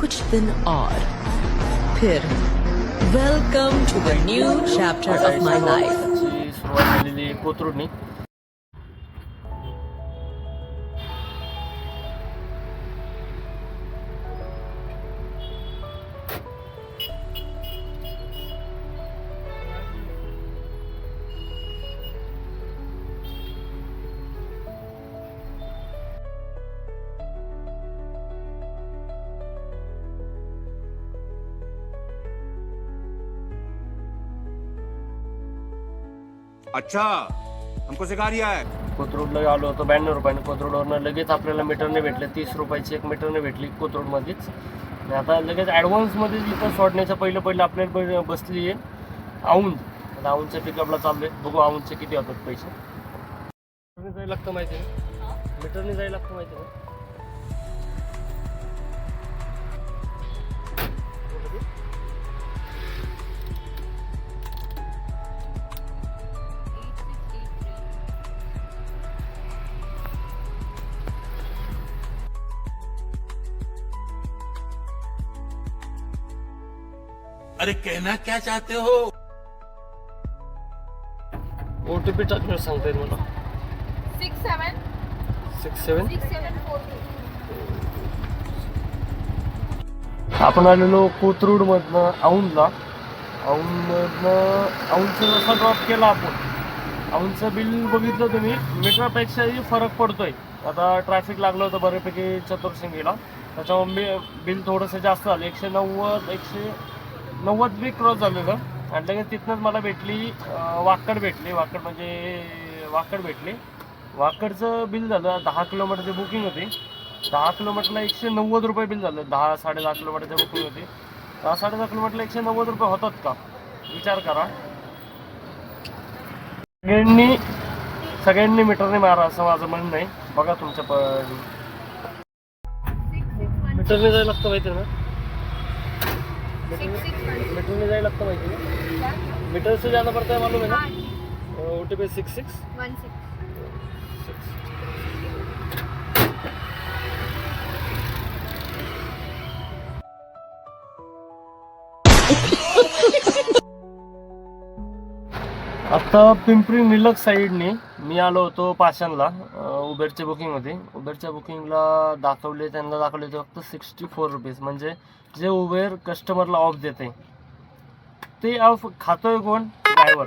कुछ दिन और फिर welcome to the new chapter of my life ची सुरुवात झालेली कोथरूडनी अच्छा हमको सिखा रिया है। कोथरूडला आलो होतो ब्याण्णव रुपयाने कोथरूडवरनं लगेच आपल्याला मीटरने भेटले तीस रुपयाची एक मीटरने भेटली कोथरूडमध्येच आणि आता लगेच ॲडव्हान्समध्ये इथं सोडण्याच्या पहिलं पहिलं आपल्याला ब- बसली आहे. औंध आता औंधच्या पिकअपला चाललोय. बघू औंधचे किती होतात पैसे. मीटरने जायला लागतं माहिती आहे मीटरने जायला लागतं माहिती आहे अरे कहना क्या चाहते हो? ओ टी पी टाकणार सांगता येईल मला. Six seven six seven six seven four two आपण आलेलो कोथरूड मधनं औंधला. औंधमधनं औंधचं जसा ड्रॉप केला आपण औंधचं बिल बघितलं तुम्ही. मीटरपेक्षाही फरक पडतोय. आता ट्रॅफिक लागलं होतं बऱ्यापैकी चतुर्शिंगीला. त्याच्यामुळे बिल थोडंसं जास्त झालं. एकशे नव्वद एकशे नव्वद बी क्रॉस झालेलं. आणि लगेच तिथनंच मला भेटली वाकड भेटली. वाकड म्हणजे वाकड भेटली. वाकडचं बिल झालं दहा किलोमीटरची बुकिंग होती. दहा किलोमीटरला एकशे नव्वद रुपये बिल झालं. दहा साडे दहा किलोमीटरची बुकिंग होती. दहा साडे दहा किलोमीटरला एकशे नव्वद रुपये होतात का? विचार करा. सगळ्यांनी सगळ्यांनी मीटरने मारा असं माझं म्हणणं आहे. बघा तुमच्या पण मीटरने जायला लागतं माहिती ना? मीटरने मीटरने जायला लागतं माहिती मीटर से जाना पड़ता है मालूम है. ना O T P six six one six आता पिंपरी निलक साईडने मी आलो होतो पाषाणला उबेरच्या बुकिंगमध्ये. उबेरच्या बुकिंगला दाखवले त्यांना दाखवले होते फक्त सिक्स्टी फोर रुपीज म्हणजे जे उबेर कस्टमरला ऑफ देते ते ऑफ खातोय कोण? ड्रायव्हर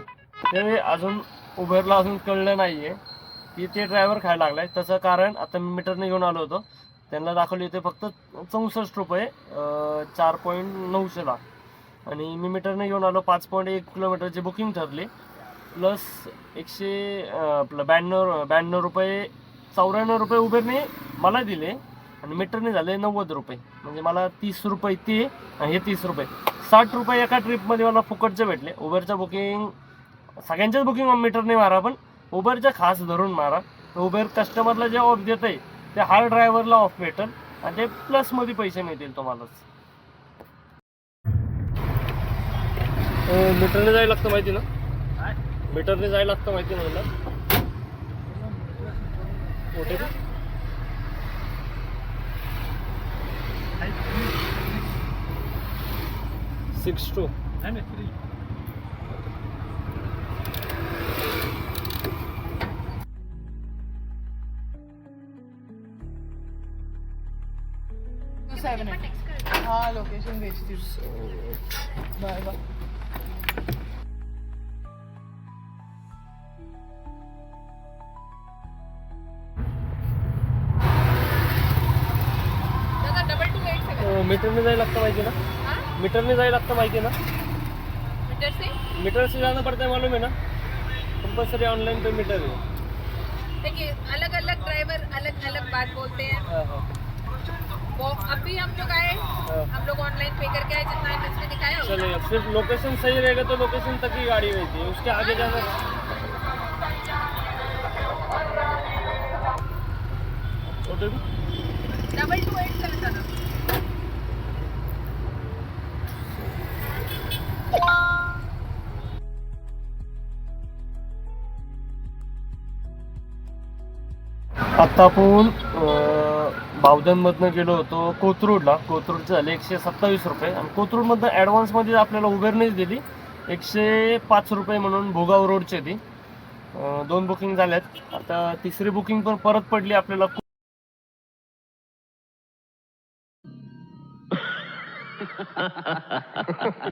ते अजून उबेरला अजून कळलं नाही आहे की ते ड्रायव्हर खायला लागलाय. त्याचं कारण आता मी मीटरने घेऊन आलो होतो. त्यांना दाखवले होते फक्त चौसष्ट रुपये चार पॉईंट नऊशेला. आणि मी मीटरने घेऊन आलो पाच पॉईंट एक किलोमीटरची बुकिंग ठरली. प्लस एकशे आपलं ब्याण्णव ब्याण्णव रुपये चौऱ्याण्णव रुपये उबेरने मला दिले आणि मीटरने झाले नव्वद रुपये. म्हणजे मला तीस रुपये ते हे तीस रुपये. साठ रुपये एका ट्रिपमध्ये मला फुकटचे भेटले. उबेरचं बुकिंग सगळ्यांच्याच बुकिंग मीटरने मारा पण उबेरच्या खास धरून मारा. उबेर कस्टमरला जे ऑफ देत आहे ते हार ड्रायव्हरला ऑफ भेटेल आणि ते प्लसमध्ये पैसे मिळतील तुम्हालाच मीटरने जायला लागतं माहिती ना? मीटरने जायला लागतं माहिती मला कुठे सिक्स टू सेवन है हाँ लोकेशन भेजती हूँ। Bye bye. मीटरने जायला लागतं माहिती ना? मीटरने जायला लागतं माहिती ना? मीटर से? मीटर से जाना पड़ता है मालूम है ना? कंपल्सरी ऑनलाइन पे मीटर है देखिए अलग अलग ड्राइवर अलग अलग बात बोलते हैं। हाँ हाँ। वो अभी हम लोग आए हाँ। हम लोग ऑनलाइन पे करके आए जितना दिखाया चलिए सिर्फ़ लोकेशन सही रहेगा तो लोकेशन तक ही गाड़ी है। उसके आगे जाना डबल टू आत्ता आपण बावधनमधनं गेलो होतो कोथरूडला. कोथरूडचे झाले एकशे सत्तावीस रुपये. आणि कोथरूडमधनं ॲडव्हान्समध्ये आपल्याला उबेरनेच दिली. एकशे पाच रुपये म्हणून भोगाव रोडची ती. दोन बुकिंग झाल्यात. आता तिसरी बुकिंग पण परत पडली आपल्याला.